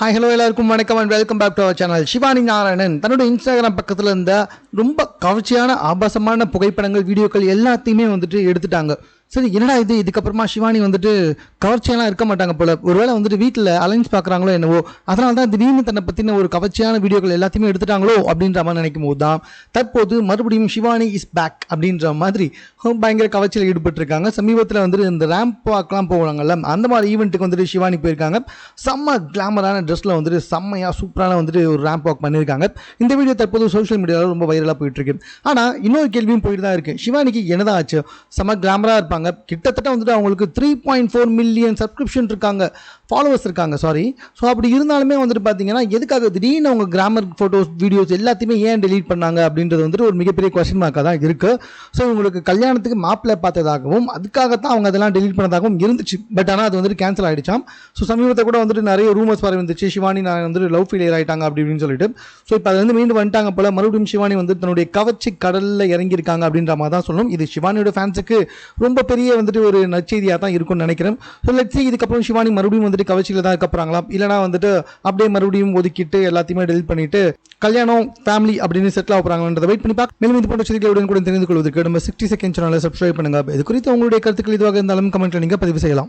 Hi hello எல்லாருக்கும் வணக்கம் and welcome back to our channel Shivani Narayanan தன்னோட Instagram பக்கத்தில் இருந்த ரொம்ப கவர்ச்சியான ஆபாசமான புகைப்படங்கள் வீடியோக்கள் எல்லாத்தையுமே வந்துட்டு எடுத்துட்டாங்க. சரி என்னடா இது? இதுக்கப்புறமா சிவானி வந்துட்டு கவர்ச்சியெல்லாம் இருக்க மாட்டாங்க போல. ஒருவேளை வந்துட்டு வீட்டில் அலைன்ஸ் பார்க்குறாங்களோ என்னவோ அதனால தான் திடீர்னு தன்னை பற்றின ஒரு கவர்ச்சியான வீடியோக்கள் எல்லாத்தையுமே எடுத்துட்டாங்களோ அப்படின்ற மாதிரி நினைக்கும் போது தான் தற்போது மறுபடியும் சிவானி இஸ் பேக் அப்படின்ற மாதிரி பயங்கர கவர்ச்சியில் ஈடுபட்டிருக்காங்க. சமீபத்தில் வந்துட்டு இந்த ரேம்ப் வாக்லாம் போவாங்கல்ல அந்த மாதிரி ஈவெண்ட்டுக்கு வந்துட்டு சிவானி போயிருக்காங்க. செம்ம கிளாமரான ட்ரெஸ்ஸில் வந்துட்டு செம்மையாக சூப்பரான வந்துட்டு ஒரு ரேம்ப் வாக் பண்ணியிருக்காங்க. இந்த வீடியோ தற்போது சோஷியல் மீடியாவில் ரொம்ப வைரலாக போயிட்டுருக்கு. ஆனால் இன்னொரு கேள்வியும் போயிட்டு தான் இருக்குது சிவானிக்கு என்னதான் ஆச்சு? செம்ம கிளாமராக இருப்பாங்க. கிட்டத்தட்ட வந்துட்டு அவங்களுக்கு three point four million subscription இருக்காங்க. ஃபாலோவர்ஸ் இருக்காங்க சாரி ஸோ அப்படி இருந்தாலுமே வந்துட்டு பார்த்தீங்கன்னா எதுக்காக திடீர்னு அவங்க கிராமர் ஃபோட்டோஸ் வீடியோஸ் எல்லாத்தையுமே ஏன் டெலீட் பண்ணாங்க அப்படின்றது வந்துட்டு ஒரு மிகப்பெரிய கொஸ்டின் மார்க்காக தான் இருக்குது ஸோ உங்களுக்கு கல்யாணத்துக்கு மாப்பிள்ளை பார்த்ததாகவும் அதுக்காகத்தான் அவங்க அதெல்லாம் டெலீட் பண்ணதாகவும் இருந்துச்சு. பட் ஆனால் அது வந்துட்டு கேன்சல் ஆகிடுச்சாம் ஸோ சமீபத்தை கூட வந்துட்டு நிறைய ரூமர்ஸ் வர வந்துச்சு. சிவானி நான் வந்துட்டு லவ் ஃபெயிலியர் ஆகிட்டாங்க அப்படின்னு சொல்லிட்டு. ஸோ இப்போ அது வந்து மீண்டும் வந்துட்டாங்க போல மறுபடியும் சிவானி வந்து தன்னுடைய கவர்ச்சி கடலில் இறங்கியிருக்காங்க அப்படின்ற மாதிரி தான் சொல்லணும் இது சிவானியோட ஃபேன்ஸுக்கு ரொம்ப பெரிய வந்துட்டு ஒரு நற்செய்தியாக தான் இருக்கும்னு நினைக்கிறேன். ஸோ லெட்ஸ் இதுக்கப்புறம் சிவானி மறுபடியும் வந்துட்டு கவர்ச்சியில் தான் இருக்க இல்லைனா வந்துட்டு அப்படியே மறுபடியும் ஒதுக்கிட்டு எல்லாத்தையுமே டெலிட் பண்ணிட்டு கல்யாணம் ஃபேமிலி அப்படின்னு செட்டில் ஆக வெயிட் பண்ணி பார்க்க மேலும் இது போன்ற செய்திகளுடன் கூட தெரிந்து கொள்வதற்கு நம்ம சிக்ஸ்டி செகண்ட் சேனலை சப்ஸ்கிரைப் பண்ணுங்க. இது குறித்து உங்களுடைய கருத்துக்கள் இதுவாக இருந்தாலும் கமெண்ட்ல நீங்கள் பதிவு செய்யலாம்.